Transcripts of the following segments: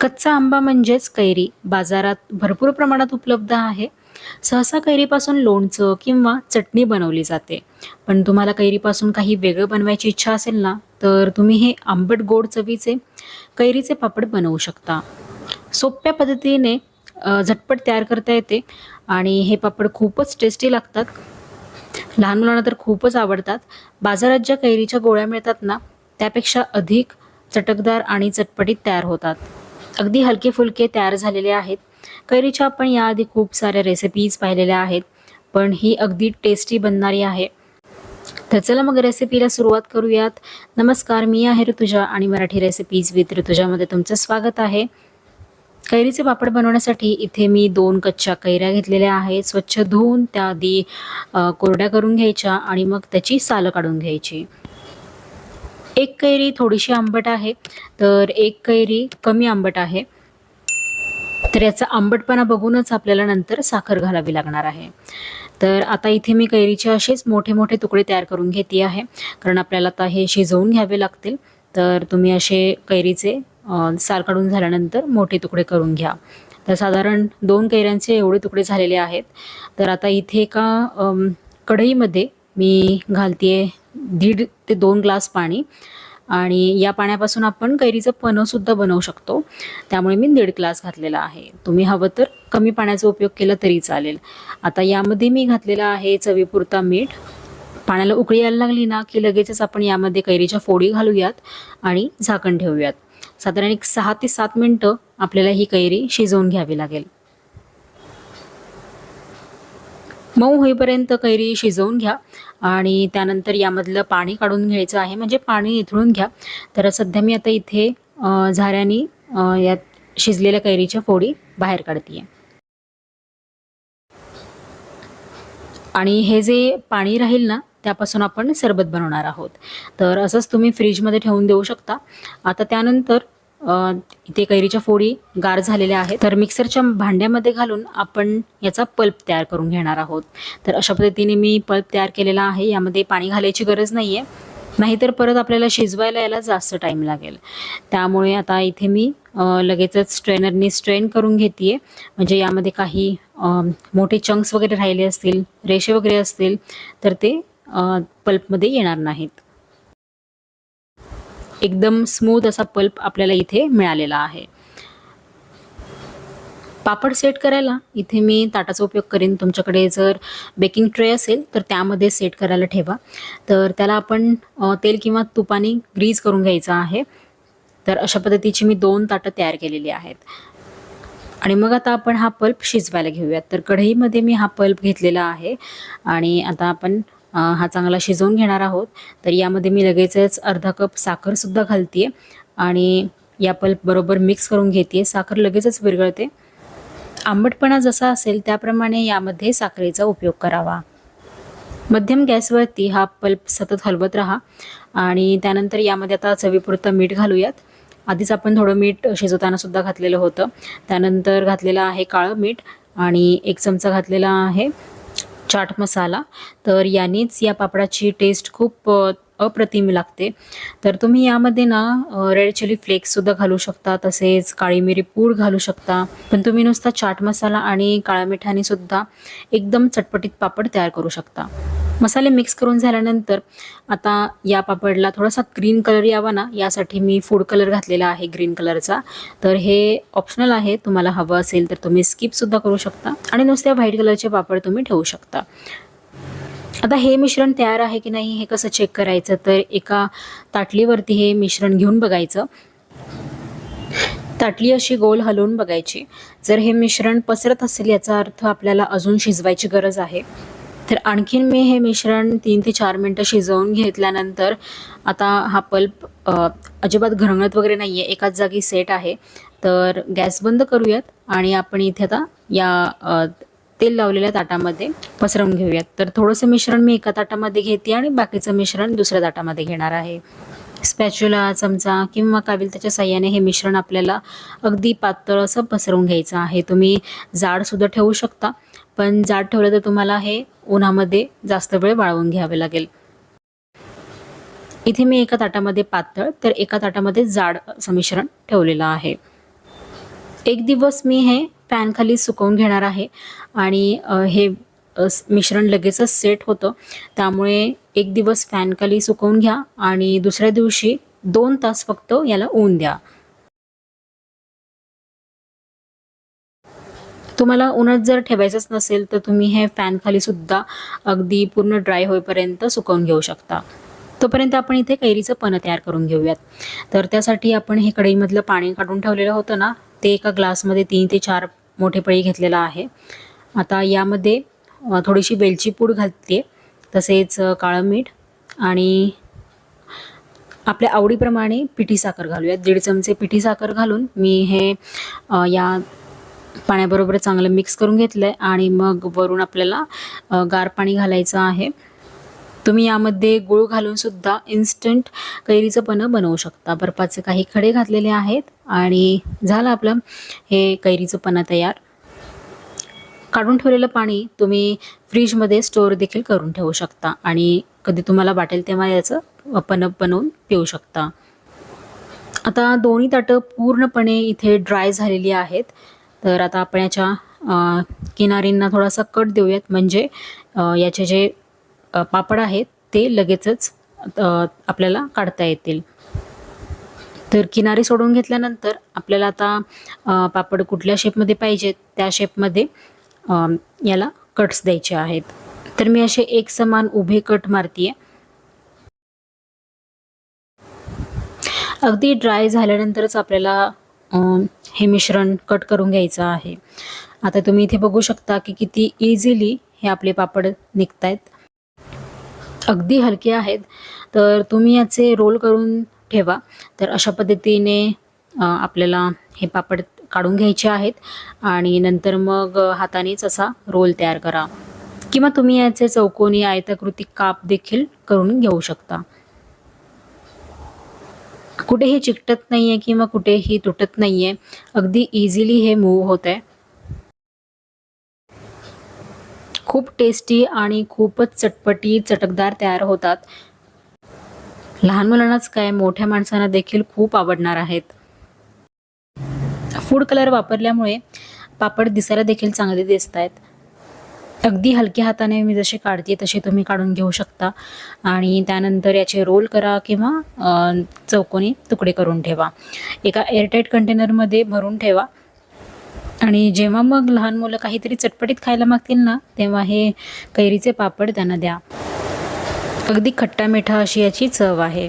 कच्चा आंबा म्हणजेच कैरी बाजारात भरपूर प्रमाणात उपलब्ध आहे. सहसा कैरीपासून लोणचं किंवा चटणी बनवली जाते. पण तुम्हाला कैरीपासून काही वेगळं बनवायची इच्छा असेल ना तर तुम्ही हे आंबट गोड चवीचे कैरीचे पापड बनवू शकता. सोप्या पद्धतीने झटपट तयार करता येते आणि हे पापड खूपच टेस्टी लागतात. लहान मुलांना तर खूपच आवडतात. बाजारात ज्या कैरीच्या गोळ्या मिळतात ना त्यापेक्षा अधिक चटकदार आणि चटपटीत तयार होतात. अगदी हलके फुलके तयार झालेले आहेत. कैरीच्या आपण याआधी खूप साऱ्या रेसिपीज पाहिलेल्या आहेत पण ही अगदी टेस्टी बनणारी आहे. तर चला मग रेसिपीला सुरुवात करूयात. नमस्कार मी आहे ऋतुजा आणि मराठी रेसिपीज विथ ऋतुजामध्ये तुमचं स्वागत आहे. कैरीचे पापड बनवण्यासाठी इथे मी दोन कच्च्या कैऱ्या घेतलेल्या आहेत. स्वच्छ धुवून त्या आधी कोरड्या करून घ्यायच्या आणि मग त्याची सालं काढून घ्यायची. एक कैरी थोडीशी आंबट आहे तर एक कैरी कमी आंबट आहे. तर याचा आंबटपणा बघूनच आपल्याला नंतर साखर घालावी लागणार आहे. तर आता इथे मी कैरीचे असेच मोठे मोठे तुकडे तयार करून घेते आहे कारण आपल्याला आता हे शिजवून घ्यावे लागतील. तर तुम्ही असे कैरीचे सार साल काढून झाल्यानंतर मोठे तुकडे करून घ्या. तर साधारण दोन कैऱ्यांचे एवढे तुकडे झालेले आहेत. तर आता इथे एका कढईमध्ये मी घालते दीड ते दोन ग्लास पाणी आणि या पाण्यापासून आपण कैरीचं पनंसुद्धा बनवू शकतो. त्यामुळे मी दीड ग्लास घातलेला आहे. तुम्ही हवं तर कमी पाण्याचा उपयोग केला तरी चालेल. आता यामध्ये मी घातलेला आहे चवीपुरता मीठ. पाण्याला उकळी यायला लागली ना की लगेचच आपण यामध्ये कैरीच्या फोडी घालूयात आणि झाकण ठेवूयात. साधारण एक सहा ते सात मिनटं आपल्याला ही कैरी शिजवून घ्यावी लागेल. मऊ होईपर्यंत कैरी शिजवून घ्या. आणि त्यानंतर यामधलं पाणी काढून घ्यायचं आहे. म्हणजे पाणी इथळून घ्या. तर सध्या मी आता इथे झाऱ्यानी यात शिजलेल्या कैरीच्या फोडी बाहेर काढते आणि हे जे पाणी राहील ना त्यापासून आपण सरबत बनवणार आहोत. तर असंच तुम्ही फ्रीजमध्ये ठेवून देऊ शकता. आता त्यानंतर इथे कैरीच्या फोडी गार झालेल्या आहेत. तर मिक्सरच्या भांड्यामध्ये घालून आपण याचा पल्प तयार करून घेणार आहोत. तर अशा पद्धतीने मी पल्प तयार केलेला आहे. यामध्ये पाणी घालायची गरज नाही आहे नाहीतर परत आपल्याला शिजवायला याला जास्त टाईम लागेल. त्यामुळे आता इथे मी लगेचच स्ट्रेनरने स्ट्रेन करून घेते म्हणजे यामध्ये काही मोठे चंक्स वगैरे राहिले असतील रेषे वगैरे असतील तर ते पल्पमध्ये येणार नाहीत. एकदम स्मूथ असा पल्प आपल्याला इथे मिळालेला आहे. पापड सेट करायला इथे मी ताटाचा उपयोग करेन. तुमच्याकडे जर बेकिंग ट्रे असेल तर त्यामध्ये सेट करायला ठेवा. तर त्याला आपण तेल किंवा तुपाने ग्रीज करून घ्यायचं आहे. तर अशा पद्धतीची मी दोन ताटं तयार केलेली आहेत. आणि मग आता आपण हा पल्प शिजवायला घेऊयात. तर कढईमध्ये मी हा पल्प घेतलेला आहे. आणि आता आपण हा चांगला शिजवून घेणार आहोत. तर यामध्ये मी लगेचच अर्धा कप साखरसुद्धा घालते आणि या पल्प बरोबर मिक्स करून घेते साखर लगेचच विरघळते. आंबटपणा जसा असेल त्याप्रमाणे यामध्ये साखरेचा उपयोग करावा. मध्यम गॅसवरती हा पल्प सतत हलवत राहा. आणि त्यानंतर यामध्ये आता चवीपुरतं मीठ घालूयात. आधीच आपण थोडं मीठ शिजवताना सुद्धा घातलेलं होतं. त्यानंतर घातलेलं आहे काळं मीठ आणि एक चमचा घातलेला आहे चाट मसाला तर यानेच या पापडाची टेस्ट खूप अप्रतिम लागते. तर तुम्ही यामध्ये ना रेड चिली फ्लेक्ससुद्धा घालू शकता तसेच काळी मिरी पूड घालू शकता. पण तुम्ही नुसता चाट मसाला आणि काळ्या मिठाने सुद्धा एकदम चटपटीत पापड तयार करू शकता. मसाले मिक्स करून झाल्यानंतर आता या पापडला थोडासा ग्रीन कलर यावा ना. यासाठी मी फूड कलर घातलेला आहे ग्रीन कलरचा तर हे ऑप्शनल आहे. तुम्हाला हवं असेल तर तुम्ही स्किपसुद्धा करू शकता. आणि नुसत्या व्हाईट कलरचे पापड तुम्ही ठेवू शकता. आता हे मिश्रण तयार आहे की नाही हे कसं चेक करायचं? तर एका ताटलीवरती हे मिश्रण घेऊन बघायचं. ताटली अशी गोल हलवून बघायची. जर हे मिश्रण पसरत असेल याचा अर्थ आपल्याला अजून शिजवायची गरज आहे. तर आणखीन मी हे मिश्रण तीन ते चार मिनटं शिजवून घेतल्यानंतर आता हा पल्प अजिबात घरंगत वगैरे नाही आहे एकाच जागी सेट आहे. तर गॅस बंद करूयात आणि आपण इथे आता या तेल लावलेल्या ताटामध्ये पसरवून घेऊयात. तर थोडंसं मिश्रण मी एका ताटामध्ये घेते आणि बाकीचं मिश्रण दुसऱ्या ताटामध्ये घेणार आहे. स्पॅच्युला चमचा किंवा काविल त्याच्या साह्याने हे मिश्रण आपल्याला अगदी पातळ असं पसरवून घ्यायचं आहे. तुम्ही जाडसुद्धा ठेवू शकता. पण जाड ठेवलं तर तुम्हाला हे उन्हामध्ये जास्त वेळ वाळवून घ्यावे लागेल. इथे मी एका ताटामध्ये पातळ तर एका ताटामध्ये जाड असं मिश्रण ठेवलेलं आहे. एक दिवस मी हे फॅनखाली सुकवून घेणार आहे आणि हे मिश्रण लगेचच सेट होतं. त्यामुळे एक दिवस फॅनखाली सुकवून घ्या आणि दुसऱ्या दिवशी दोन तास फक्त याला ऊन द्या. तुम्हाला उन्हात जर ठेवायचंच नसेल तर तुम्ही हे फॅनखाली सुद्धा अगदी पूर्ण ड्राय होईपर्यंत सुकवून घेऊ शकता. तोपर्यंत आपण इथे कैरीचं पण तयार करून घेऊयात. तर त्यासाठी आपण हे कढईमधलं पाणी काढून ठेवलेलं होतं ना ते एका ग्लासमध्ये तीन ते चार मोठे पळी घेतलेलं आहे. आता यामध्ये थोडीशी वेलची पूड घालते तसेच काळं मीठ आणि आपल्या आवडीप्रमाणे पिठी साखर घालूयात. दीड चमचे पिठी साखर घालून मी हे या पाण्याबरोबर चांगलं मिक्स करून घेतलं आहे आणि मग वरून आपल्याला गार पाणी घालायचं आहे. तुम्ही यामध्ये गुळ घालून सुद्धा इन्स्टंट कैरीचं पन्हं बनवू शकता. बर्फाचे काही खडे घातलेले आहेत आणि झालं आपलं हे कैरीचं पन्हं तयार. काढून ठेवलेलं पाणी तुम्ही फ्रीजमध्ये स्टोअर देखील करून ठेवू शकता आणि कधी तुम्हाला वाटेल तेव्हा याचं पन्हं बनवून पिऊ शकता. आता दोन्ही ताटं पूर्णपणे इथे ड्राय झालेली आहेत. तर आता आपण याच्या किनारींना थोडासा कट देऊयात. म्हणजे याचे जे पापड आहेत ते लगेचच आपल्याला काढता येतील. तर किनारी सोडून घेतल्यानंतर आपल्याला आता पापड कुठल्या शेपमध्ये पाहिजेत त्या शेपमध्ये याला कट्स द्यायचे आहेत. तर मी असे एक समान उभे कट मारतीये. अगदी ड्राय झाल्यानंतरच आपल्याला हे मिश्रण कट करून घ्यायचं आहे. आता तुम्ही इथे बघू शकता की किती इझिली हे आपले पापड निघत आहेत अगदी हलके आहेत. तर तुम्ही याचे रोल करून ठेवा. तर अशा पद्धतीने आपल्याला हे पापड काढून घ्यायचे आहेत. आणि नंतर मग हातानेच असा रोल तयार करा. किंवा तुम्ही याचे चौकोनी आयताकृती काप देखील करून घेऊ शकता. कुठेही चिकटत नाही आहे किंवा कुठेही तुटत नाही आहे अगदी इझिली हे मूव होत आहे खूप टेस्टी आणि खूपच चटपटी चटकदार तयार होतात. लहान मुलांनाच काय मोठ्या माणसांना देखील खूप आवडणार आहेत. फूड कलर वापरल्यामुळे पापड दिसायला देखील चांगले दिसत आहेत अगदी हलक्या हाताने मी जसे काढते तसे तुम्ही काढून घेऊ शकता. आणि त्यानंतर याचे रोल करा किंवा चौकोनी तुकडे करून ठेवा. एका एअरटाईट कंटेनरमध्ये भरून ठेवा. आणि जेव्हा मग लहान मुलं काहीतरी चटपटीत खायला मागतील ना तेव्हा हे कैरीचे पापड त्यांना द्या. अगदी खट्टा मिठा अशी याची चव आहे.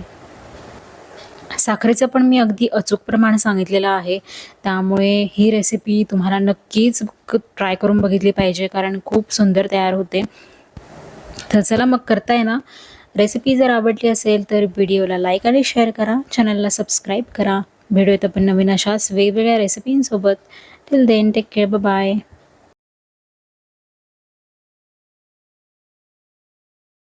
साखरेचं पण मी अगदी अचूक प्रमाण सांगितलेलं आहे. त्यामुळे ही रेसिपी तुम्हाला नक्कीच ट्राय करून बघितली पाहिजे कारण खूप सुंदर तयार होते. तर चला मग करताय ना? रेसिपी जर आवडली असेल तर व्हिडिओला लाईक आणि शेअर करा. चॅनलला सबस्क्राईब करा. भेटूयात आपण नवीन अशाच वेगवेगळ्या रेसिपींसोबत till then take care bye